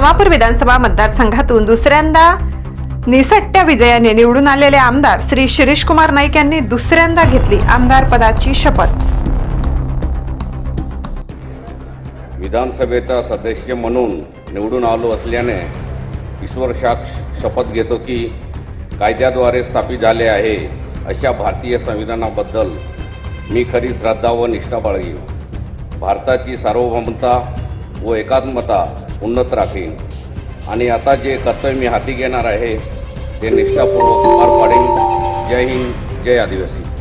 नवापूर विधानसभा मतदारसंघातून दुसऱ्यांदा निसट्ट्या विजयाने निवडून आलेले आमदार श्री शिरीष कुमार नाईक यांनी दुसऱ्यांदा घेतली आमदार पदाची शपथ. विधानसभेचा सदस्य म्हणून निवडून आलो असल्याने ईश्वर साक्ष शपथ घेतो की कायद्याद्वारे स्थापित झाले आहे अशा भारतीय संविधानाबद्दल मी खरी श्रद्धा व निष्ठा बाळगीन. भारताची सार्वभौमता व एकात्मता उन्नत राखीन आणि आता जे कर्तव्य मी हाती घेणार आहे ते निष्ठापूर्वक पार पाडेन. जय हिंद जय आदिवासी.